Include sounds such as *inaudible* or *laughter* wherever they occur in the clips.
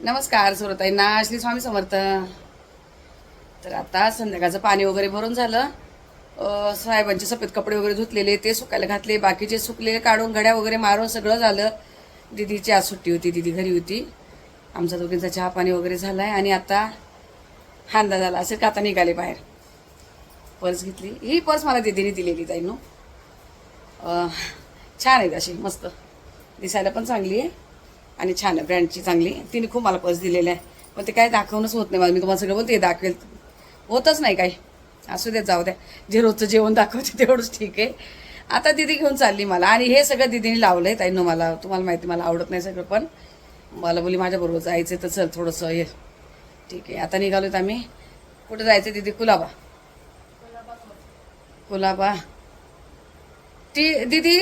नमस्कार सुरताईंना श्री स्वामी समर्थ. तर आता संध्याकाळचं पाणी वगैरे भरून झालं. साहेबांचे सफेद कपडे वगैरे धुतलेले ते सुकायला घातले बाकीचे सुकलेले काढून घड्या वगैरे मारून सगळं झालं. दिदीची आज सुट्टी होती दिदी घरी होती. आमचा दोघींचा चहा पाणी वगैरे झाला आहे आणि आता हांदा झाला असेल का आता निघाले बाहेर. पर्स घेतली. ही पर्स मला दिदीने दिलेली ताईनो. छान आहे अशी मस्त. दिसायला पण चांगली आहे. आणि छान आहे. ब्रँडची चांगली. तिने खूप मला पर्स दिलेला आहे. पण ते काय दाखवणंच होत नाही मला मी तुम्हाला सगळं बोलते दाखवेल. होतच नाही काही. असू द्या जाऊ द्या. जे रोजचं जेवण दाखवते तेवढंच ठीक आहे. आता दिदी घेऊन चालली मला. आणि हे सगळं दिदीने लावलं आहे ताईनं मला. तुम्हाला माहिती मला आवडत नाही सगळं पण मला बोली माझ्याबरोबर जायचं तर चल थोडंसं हे ठीक आहे. आता निघालो आहेत आम्ही. कुठं जायचं दिदी? कुलाबा. कुलाबा. ती दिदी?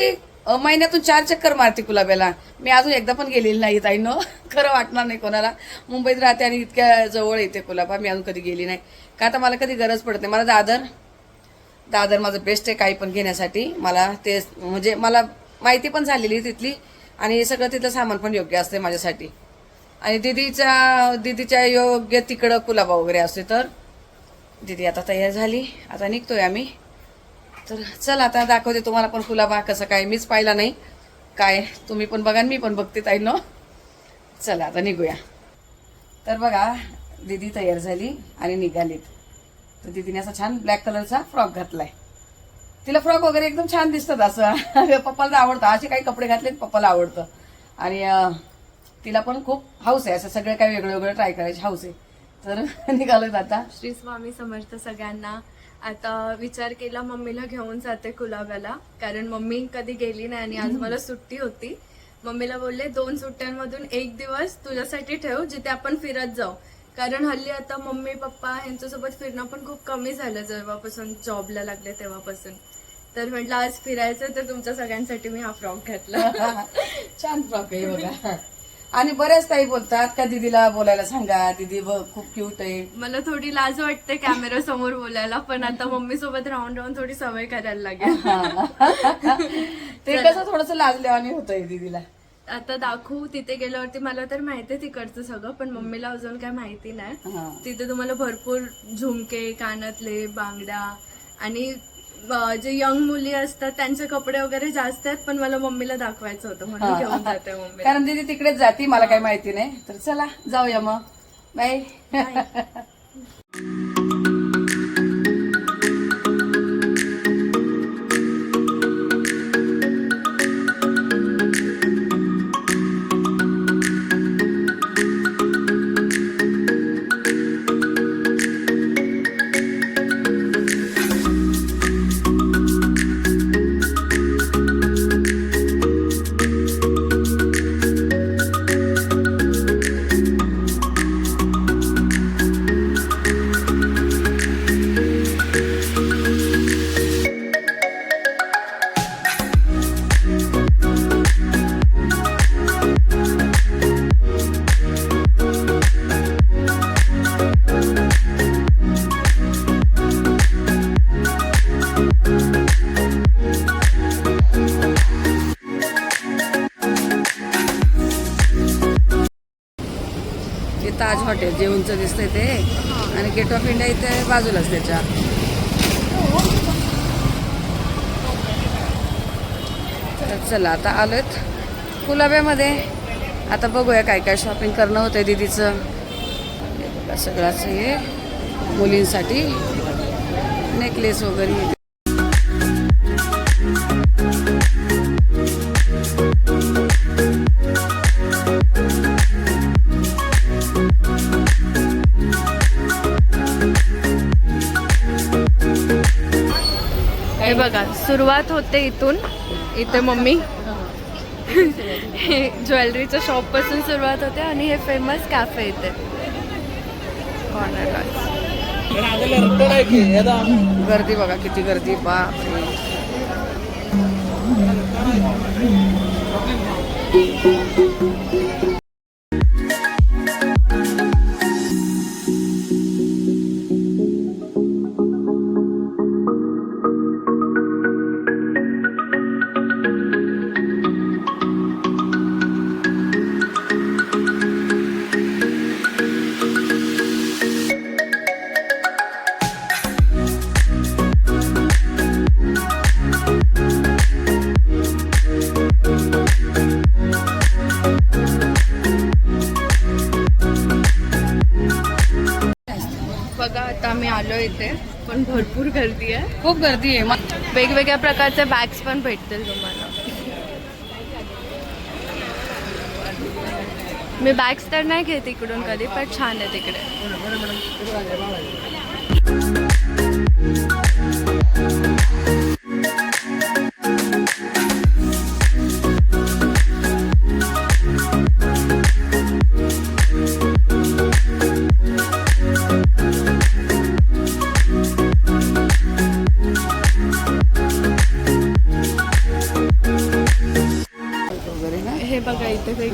महिन्यातून चार चक्कर मारते कुलाब्याला मी अजून एकदा पण गेलेली नाही ताईनं *laughs* खरं वाटणार नाही कोणाला. मुंबईत राहते आणि इतक्या जवळ येते कुलाबा मी अजून कधी गेली नाही. का आता मला कधी गरज पडत नाही. मला दादर दादर माझं बेस्ट आहे काही पण घेण्यासाठी. मला ते म्हणजे मला माहिती पण झालेली तिथली. आणि हे सगळं तिथलं सामान पण योग्य असते माझ्यासाठी. आणि दिदीच्या दिदीच्या योग्य तिकडं कुलाबा वगैरे असते तर. दिदी आता तयार झाली. आता निघतोय आम्ही. तर चल आता दाखवते तुम्हाला पण फुलाबा कसं काय. मीच पाहिला नाही. काय तुम्ही पण बघा मी पण बघते ताई न चला आता निघूया. तर बघा दिदी तयार झाली आणि निघालीत. तर दिदीने असा छान ब्लॅक कलरचा फ्रॉक घातलाय. तिला फ्रॉक वगैरे एकदम छान दिसतात असं. पप्पाला तर आवडतं. असे काही कपडे घातले पप्पाला आवडतं. आणि तिला पण खूप हाऊस आहे. असं सगळं काही वेगळं वेगळं ट्राय करायची हाऊस आहे. तर *laughs* निघालोय आता. श्री स्वामी समर्थ सगळ्यांना. आता विचार केला मम्मीला घेऊन जाते कुलाब्याला कारण मम्मी कधी गेली नाही आणि आज मला सुट्टी होती. मम्मीला बोलले दोन सुट्ट्यांमधून एक दिवस तुझ्यासाठी ठेव जिथे आपण फिरत जाऊ. कारण हल्ली आता मम्मी पप्पा यांच्यासोबत फिरणं पण खूप कमी झालं जेव्हापासून जॉबला लागले तेव्हापासून. तर म्हटलं आज फिरायचं तर तुमच्या सगळ्यांसाठी मी हा फ्रॉक घातला. *laughs* छान फ्रॉक आहे बघा. आणि बऱ्याच ताई बोलतात का दिदीला बोलायला सांगा दिदी बघ खूप क्यूट आहे. मला थोडी लाज वाटते कॅमेरा समोर बोलायला पण आता मम्मी सोबत राहून राहून थोडी सवय करायला लागेल. ते कसं थोडस लाजल्यावानी होतंय दिदीला. आता दाखवू तिथे गेल्यावरती मला तर माहिती आहे तिकडचं सगळं पण मम्मीला अजून काय माहिती नाही. तिथे तुम्हाला भरपूर झुमके कानातले बांगड्या आणि जे यंग मुली असतात त्यांचे कपडे वगैरे जास्त आहेत पण मला मम्मीला दाखवायचं होतं म्हणून घेऊन जाते मम्मी कारण दिदी तिकडेच जाती मला काही माहिती नाही. तर चला जाऊया मग. बाय. *laughs* जे उंच दिसतंय ते. आणि गेट ऑफ इंडिया इथे बाजूलाच त्याच्या. तर चला आता आलोत कुलाब्यामध्ये आता बघूया काय काय शॉपिंग करणं होतंय दीदीचं. सगळंच हे मुलींसाठी. नेकलेस वगैरे. बघा सुरुवात होते इथून. इथे मम्मी. ज्वेलरीच्या शॉपपासून सुरुवात होते आणि हे फेमस कॅफे इथे. गर्दी बघा किती गर्दी. बा Thank you. बाप आता आम्ही आलो इथे. पण भरपूर गर्दी आहे. खूप गर्दी आहे. मग वेगवेगळ्या प्रकारचे बॅग्स पण भेटतील तुम्हाला. मी बॅग्स तर नाही घेत इकडून कधी पण छान आहे तिकडे.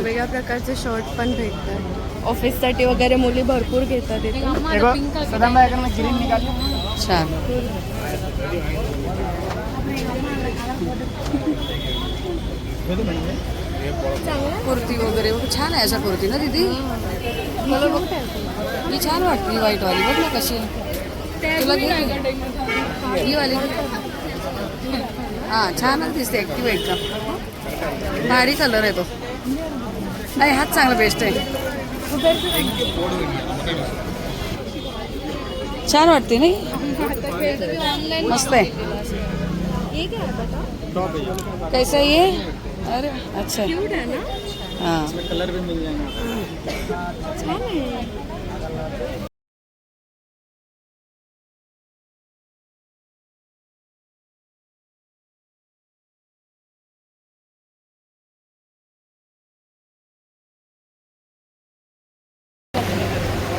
वेगवेगळ्या प्रकारचे शर्ट पण भेटतात. ऑफिससाठी वगैरे मुली भरपूर घेतात इथे. छान. कुर्ती वगैरे छान आहे अशा कुर्ती ना दीदी? मला बघ ही छान वाटते व्हाईट वाली. बघ ना कशी. तुला घे. ही वाली. हा छानच दिसते. ऍक्टिव्ह एकदम भारी कलर आहे तो. नाही हाच चांगला बेस्ट आहे. छान वाटते नाही? मस्त आहे. कैसा है ये? अरे अच्छा. क्यूट आहे ना? हाँ. छान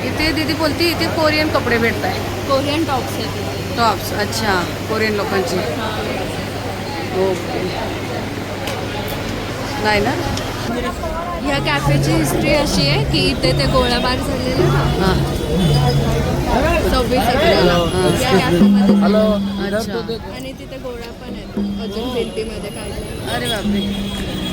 इथे दीदी बोलती इथे कोरियन कपडे भेटत आहे कोरियन टॉप्स आहेत. टॉप्स अच्छा. कोरियन लोकांची. ओके नाही ना? ह्या कॅफेची हिस्ट्री अशी आहे की इथे ते गोळाबार झालेलं ना? हां. सव्वीस एप्रिलला या कॅफेमध्ये अच्छा. आणि तिथे गोळा पण आहे अजून भिंतीमध्ये काढले अरे बापरे.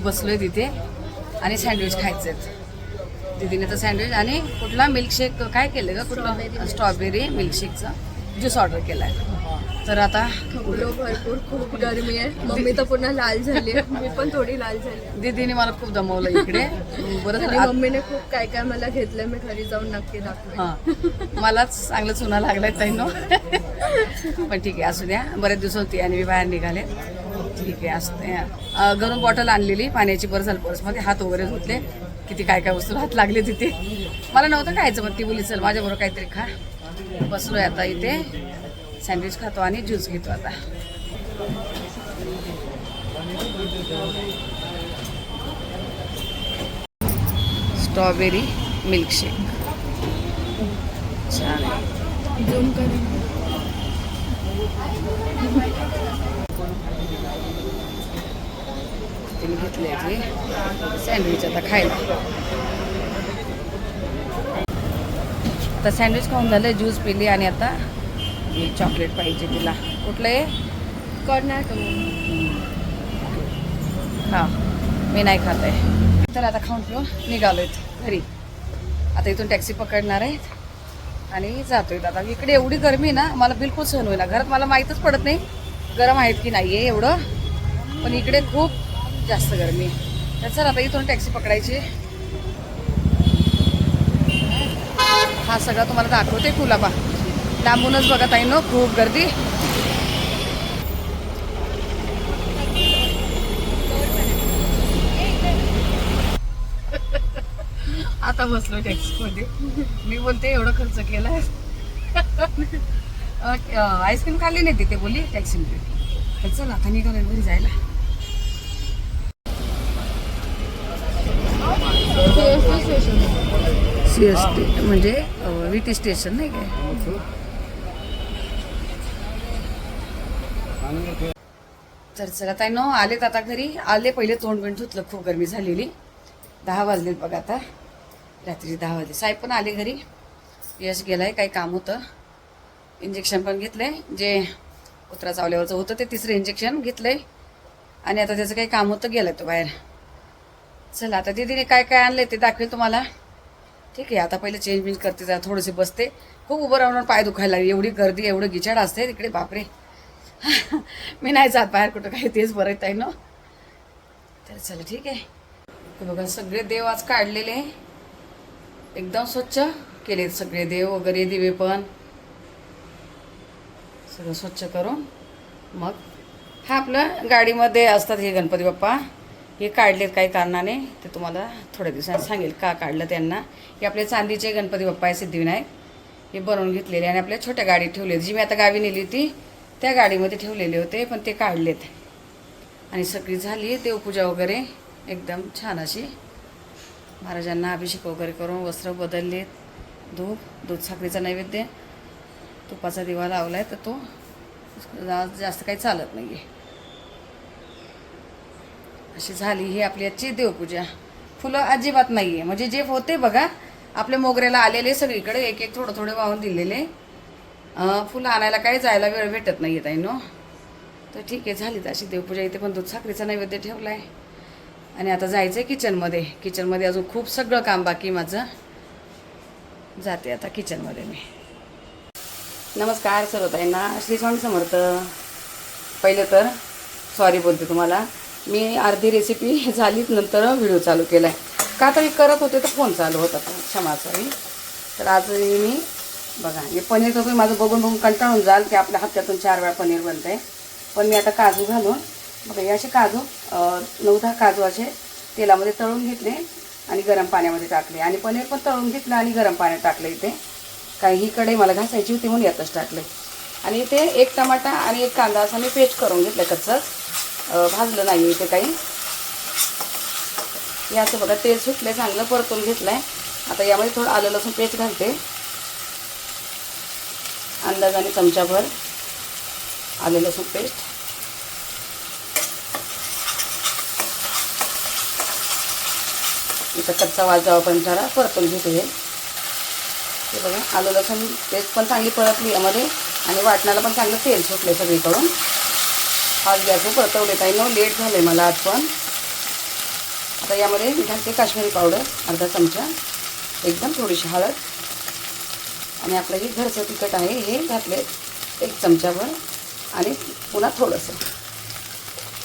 आम्ही बसलोय तिथे आणि सँडविच खायचे दीदीने तर सँडविच आणि कुठला मिल्कशेक काय केलं का कुठला? स्ट्रॉबेरी मिल्कशेकचा ज्यूस ऑर्डर केलाय. तर आता भरपूर खूप गरमी आहे. मम्मी तर पुन्हा लाल झाली आहे. मी पण थोडी लाल झाली आहे. दीदीने मला खूप दमवलं इकडे. बरं झालं. मम्मीने खूप काय काय मला घेतलं मी घरी जाऊन नक्की दाखवेन. हा. मलाच चांगलं चुना लागलाय ताईनो. पण ठीक आहे असू द्या. बरेच दिवस होती आणि मी बाहेर निघाले. ठीक आहे असं गरम बॉटल आणलेली पाण्याची पर्स पर्समध्ये हात वगैरे धुतले. किती काय काय वस्तू हात लागले तिथे. मला नव्हतं खायचं मग ती बोली चल माझ्याबरोबर काहीतरी खा. बसलोय आता इथे. सँडविच खातो आणि ज्यूस घेतो आता. Strawberry milkshake. छान आहे झूम करेन तिने घेतले सँडविच आता खायला. आता सँडविच खाऊन झालं ज्यूस पिली आणि आता हे चॉकलेट पाहिजे तिला. कुठलं आहे कर्नाटक. हा मी नाही खात आहे. तर आता खाऊन पिऊन निघालोय घरी. आता इथून टॅक्सी पकडणार आहेत आणि जातोय आता इकडे एवढी गरमी ना मला बिलकुल सहन होईना. घरात मला माहीतच पडत नाही. गरम आहेत की नाही आहे एवढं. पण इकडे खूप जास्त गरमी आहे. तर आता इथून टॅक्सी पकडायची. हा सगळा तुम्हाला दाखवते कुलाबा. लांबूनच बघत आहे ना खूप गर्दी. आता बसलो टॅक्सीमध्ये. मी बोलते एवढं खर्च केलाय. आईस्क्रीम खाल्ली नाही तिथे बोलली टॅक्सीमध्ये. तर चल आता निघालो घरी जायला. सी एस टी म्हणजे व्ही टी स्टेशन नाही काय? तर चला ताई नो आलेत आता घरी. आले पहिले तोंड बिंड धुतलं खूप गरमी झालेली. दहा वाजलेत बघा आता. रात्री दहा वाजले. साहेब पण आले घरी. यश गेलाय काही काम होतं. इंजेक्शन पण घेतलंय. जे कुत्रा चावल्यावरचं होतं ते तिसरं इंजेक्शन घेतलंय. आणि आता त्याचं काही काम होतं गेलाय तो बाहेर. चला आता दीदीने काय काय आणलंय ते दाखवेल तुम्हाला. ठीक आहे आता पहिले चेंज बिंज करते जरा थोडेसे बसते. खूप उभं राहून पाय दुखायला लागली. एवढी गर्दी एवढं गिचाड असते तिकडे बापरे. *laughs* मी नाही जात बाहेर कुठं काही तेच बरं आहे ना? तर चला ठीक आहे. बघा सगळे देव आज काढलेले. एकदम स्वच्छ केले सगळे देव वगैरे दिवे पण. सगळं स्वच्छ करून. मग हा आपलं गाडीमध्ये असतात हे गणपती बाप्पा. हे काढलेत काही कारणाने ते तुम्हाला थोड्या दिवसांनी सांगेल का काढलं त्यांना. हे आपले चांदीचे गणपती बाप्पा आहे सिद्धिविनायक. हे बनवून घेतलेले आणि आपल्या छोट्या गाडीत ठेवले जी मी आता गावी नेली होती त्या गाडीमध्ये ठेवलेले होते पण ते काढलेत. आणि सगळी झाली देवपूजा वगैरे. एकदम छान अशी. महाराजांना अभिषेक वगैरे करून वस्त्र बदललेत. धूप दूध साखरेचा नैवेद्य. तुपाचा दिवा लावला आहे तर तो जास्त काही चालत नाही आहे अशी झाली ही आपली आजची देवपूजा. फुलं अजिबात नाही आहे म्हणजे जे होते बघा आपल्या मोगऱ्याला आलेले सगळीकडे एक एक थोडं थोडे वाहून दिलेले. फुलं आणायला काही जायला वेळ भेटत नाही आहे नो तर ठीक आहे झाली तर अशी देवपूजा. इथे पण दूध साखरेचा नैवेद्य ठेवला आहे आणि आता जायचं आहे किचनमध्ये. किचनमध्ये अजून खूप सगळं काम बाकी माझं. जाते आता किचनमध्ये मी. नमस्कार सर्वताईंना. श्री स्वामी समर्थ. पहिलं तर सॉरी बोलते तुम्हाला. मी अर्धी रेसिपी *laughs* झालीच नंतर व्हिडिओ चालू केला आहे का तर मी करत होते तर फोन चालू होता. पण क्षमा सॉरी तर आज मी बघा हे पनीर तर तुम्ही माझं बघून बघून कंटाळून जाल की आपल्या हप्त्यातून चार वेळा पनीर बनतं आहे पण मी आता काजू घालून बघा हे असे काजू नऊ दहा काजू असे तेलामध्ये तळून घेतले आणि गरम पाण्यामध्ये टाकले. आणि पनीर पण तळून घेतलं आणि गरम पाण्यात टाकलं इथे. काही ही कडे मला घासायची होती म्हणून यातच टाकले आणि इथे एक टमाटा आणि एक कांदा असा मी पेस्ट करून घेतलं कच्चंच. भाजलं नाही इथे काही. याचं बघा तेल सुटलं चांगलं परतून घेतलं आहे आता यामध्ये थोडं आलं लसूण पेस्ट घालते. अंदाजाने चमचाभर आलं लसूण पेस्ट. इथं कच्चा वाज जावापर्यंत जरा परतून घेते हे. बघा आलं लसूण पेस्ट पण चांगली परतली यामध्ये. आणि वाटणाला पण चांगलं तेल सुटले सगळीकडून. आज गॅस परतवले काही नो लेट झाले मला आठवण आता यामध्ये मी घालते काश्मीरी पावडर अर्धा चमचा एकदम थोडीशी हळद. आणि आपलं हे घरचं तिखट आहे हे घातले एक चमचाभर आणि पुन्हा थोडंसं.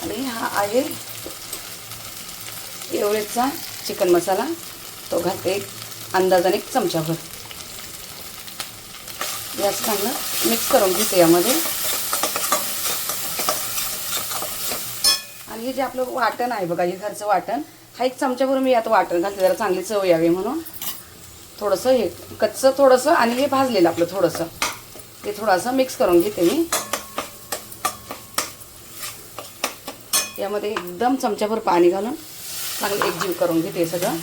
आणि हा आहे एवढेचा चिकन मसाला. तो घालते एक अंदाजाने एक चमचाभर. याच चांगलं मिक्स करून घेते यामध्ये. हे जे आपलं वाटण आहे बघा हे घरचं वाटण हा एक चमच्याभर मी आता वाटण घालते जरा चांगली चव यावी म्हणून. थोडंसं हे कच्चं थोडंसं आणि हे भाजलेलं आपलं थोडंसं. ते थोडंसं मिक्स करून घेते मी. यामध्ये एकदम चमच्याभर पाणी घालून चांगलं एकजीव करून घेते हे सगळं.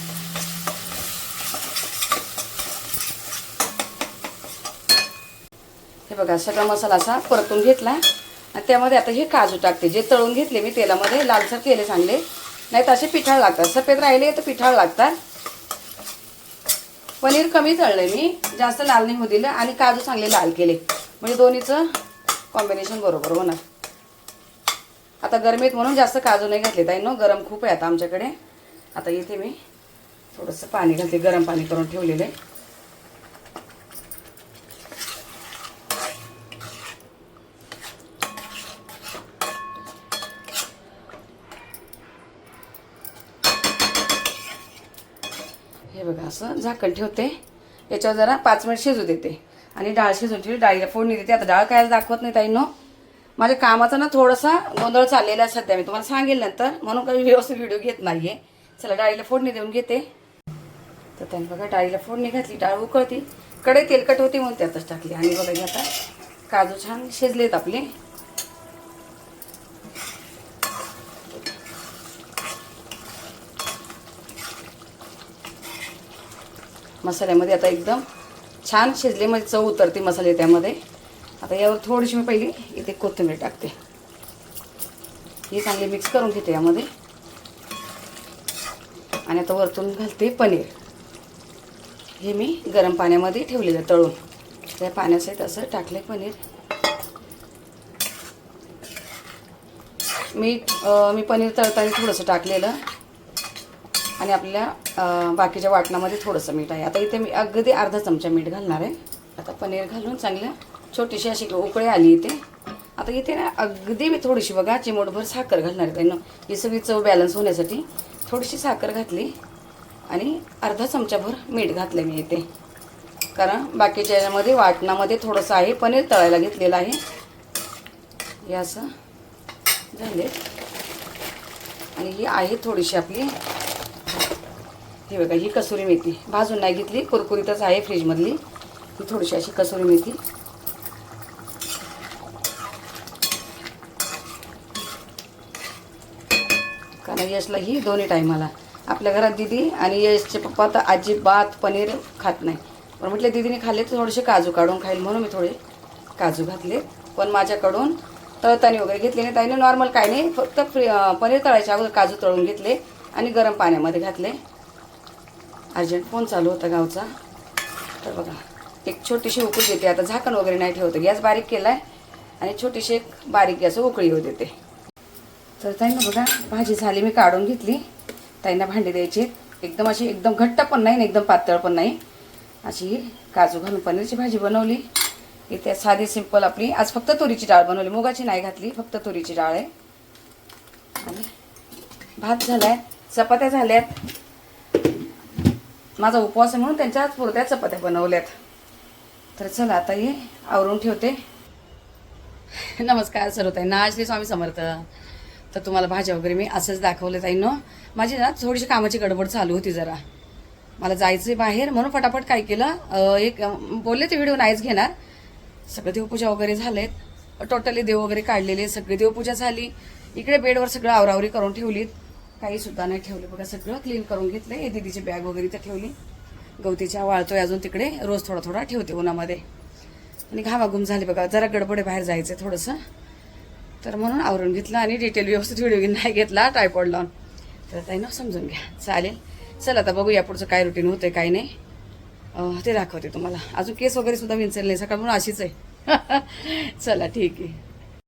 हे बघा सगळा मसाला असा परतून घेतला आणि त्यामध्ये आता हे काजू टाकते. जे तळून घेतले मी तेलामध्ये लालसर केले चांगले नाही तर असे पिठाळ लागतात. सफेद राहिले तर पिठाळ लागतात. पनीर कमी तळलंय मी. जास्त लाल नाही होऊ दिलं. आणि काजू चांगले लाल केले. म्हणजे दोन्हीचं कॉम्बिनेशन बरोबर होणार. आता गरमीत म्हणून जास्त काजू नाही घातले. ताई नो गरम खूप आहे आता आमच्याकडे. आता इथे मी. थोडंसं पाणी घालते गरम पाणी करून ठेवलेलं आहे. बघा असं झाकण ठेवते. याच्यावर जरा पाच मिनिट शिजू देते. आणि डाळ शिजून ठेवली डाळीला फोडणी देते. आता डाळ काय दाखवत नाही ताईनो माझ्या कामाचा ना थोडासा गोंधळ चाललेला आहे सध्या. मी तुम्हाला सांगेल नंतर. म्हणून काही व्यवस्थित व्हिडिओ घेत नाहीये. चला डाळीला फोडणी देऊन घेते. तर त्याने बघा डाळीला फोडणी घातली डाळ उकळती. कडे तेलकट होती म्हणून त्यातच टाकली. आणि बघा आता काजू छान शिजलेत आपले. मसाल्यामध्ये आता एकदम छान शिजले म्हणजे चव उतरते मसाले त्यामध्ये. आता यावर थोडीशी मी पहिली इथे कोथिंबीर टाकते. हे चांगले मिक्स करून घेते यामध्ये. आणि आता वरतून घालते पनीर. हे मी गरम पाण्यामध्ये ठेवलेलं तळून. त्या पाण्यासहित असं टाकले पनीर. मीठ मी पनीर तळताना थोडंसं टाकलेलं. आणि आपल्या बाकीच्या वाटणामध्ये थोडंसं मीठ आहे. आता इथे मी अगदी अर्धा चमचा मीठ घालणार आहे. आता पनीर घालून चांगलं छोटीशी अशी उकळी आली इथे. आता इथे ना अगदी मी थोडीशी बघा चिमोटभर साखर घालणार आहे. त्यांना ही सगळी चव बॅलन्स होण्यासाठी थोडीशी साखर घातली आणि अर्धा चमचाभर मीठ घातलं मी इथे. कारण बाकीच्या याच्यामध्ये वाटणामध्ये थोडंसं आहे. पनीर तळायला घेतलेलं आहे. हे असं झाले आणि ही आहे थोडीशी आपली ही बघा ही कसुरी मेथी. भाजून नाही घेतली कुरकुरीतच आहे फ्रीजमधली. ही थोडीशी अशी कसुरी मेथी. कारण यशला ही दोन्ही टायमाला. आपल्या घरात दिदी आणि यशचे पप्पा तर अजिबात पनीर खात नाही. पण म्हटलं दिदीने खाल्ले तर थोडेसे काजू काढून खाईल म्हणून मी थोडे काजू घातले. पण माझ्याकडून तळतानी वगैरे घेतले नाही. ताईने नॉर्मल काय नाही. फक्त फ्री पनीर तळायच्या अगोदर काजू तळून घेतले आणि गरम पाण्यामध्ये घातले. अर्जंट फोन चालू होता गावचा. तर बघा एक छोटीशी उकळी देते. आता झाकण वगैरे नाही ठेवतं. गॅस बारीक केला आहे आणि छोटीशी एक बारीक गॅस उकळी होऊ देते. तर ताईंना बघा भाजी झाली मी काढून घेतली. ताईंना भांडी द्यायची एकदम अशी एकदम घट्ट पण नाही आणि एकदम पातळ पण नाही. अशी काजू घालून पनीरची भाजी बनवली. इथे साधी सिंपल आपली आज फक्त तुरीची डाळ बनवली. मुगाची नाही घातली फक्त तुरीची डाळ आहे. आणि भात झालाय चपात्या झाल्यात. माझा उपवास म्हणून त्यांच्या पुरत्या चपात्या बनवल्यात. तर चला आता हे आवरून ठेवते. नमस्कार सर होत ना श्री स्वामी समर्थ. तर तुम्हाला भाज्या वगैरे मी असंच दाखवले न माझी ना थोडीशी कामाची गडबड चालू होती जरा. मला जायचं आहे बाहेर म्हणून फटाफट काय केलं एक बोलले ते व्हिडिओ नाहीच घेणार. सगळं देवपूजा वगैरे झालेत. टोटली देव वगैरे काढलेले सगळी देवपूजा झाली. इकडे बेडवर सगळं आवरावरी करून ठेवलीत. काही सुद्धा नाही ठेवलं. बघा सगळं क्लीन करून घेतलं हे दिदीची बॅग वगैरे तर ठेवली. गवतीच्या वाळतोय अजून तिकडे. रोज थोडा थोडा ठेवते उन्हामध्ये. आणि घामाघूम झाली बघा. जरा गडबडे बाहेर जायचं थोडंसं. तर म्हणून आवरून घेतलं आणि डिटेल व्यवस्थित व्हिडिओ नाही घेतला टायपॉड लावून. तर ताई ना समजून घ्या. चालेल. चला आता बघूया पुढचं काय रुटीन होतंय काय नाही. ते दाखवते तुम्हाला. अजून केस वगैरे सुद्धा नाही. सकाळ म्हणून अशीच आहे. *laughs* चला ठीक आहे.